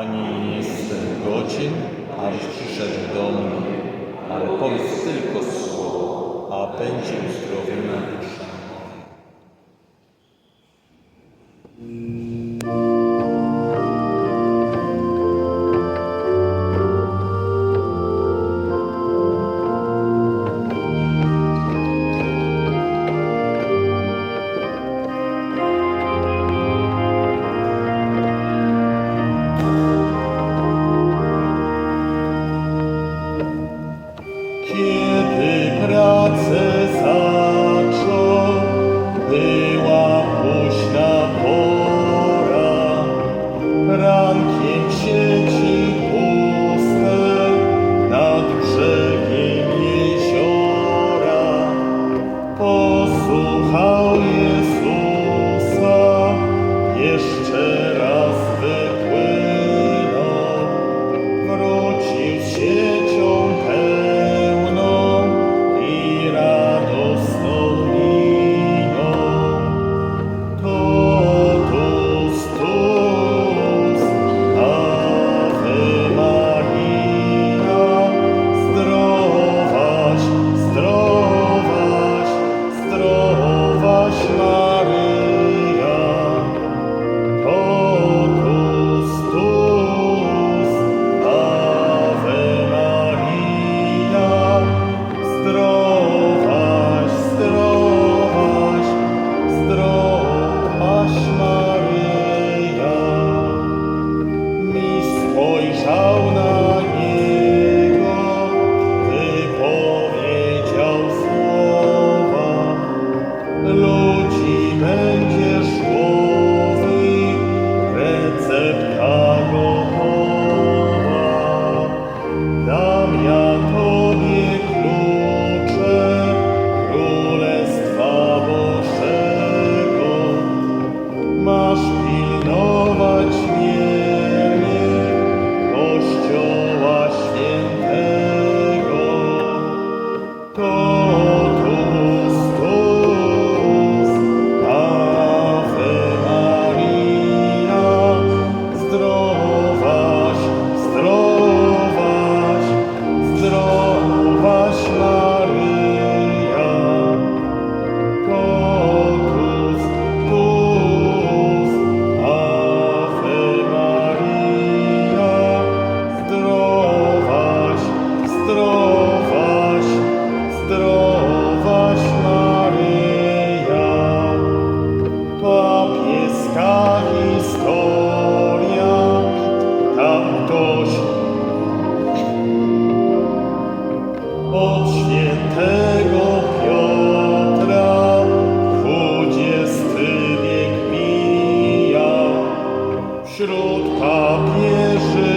Ani nie jestem godzien, aż przyszedł do mnie, ale powiedz tylko słowo, a będzie uzdrowiona dusza. Bırak kimse papieży.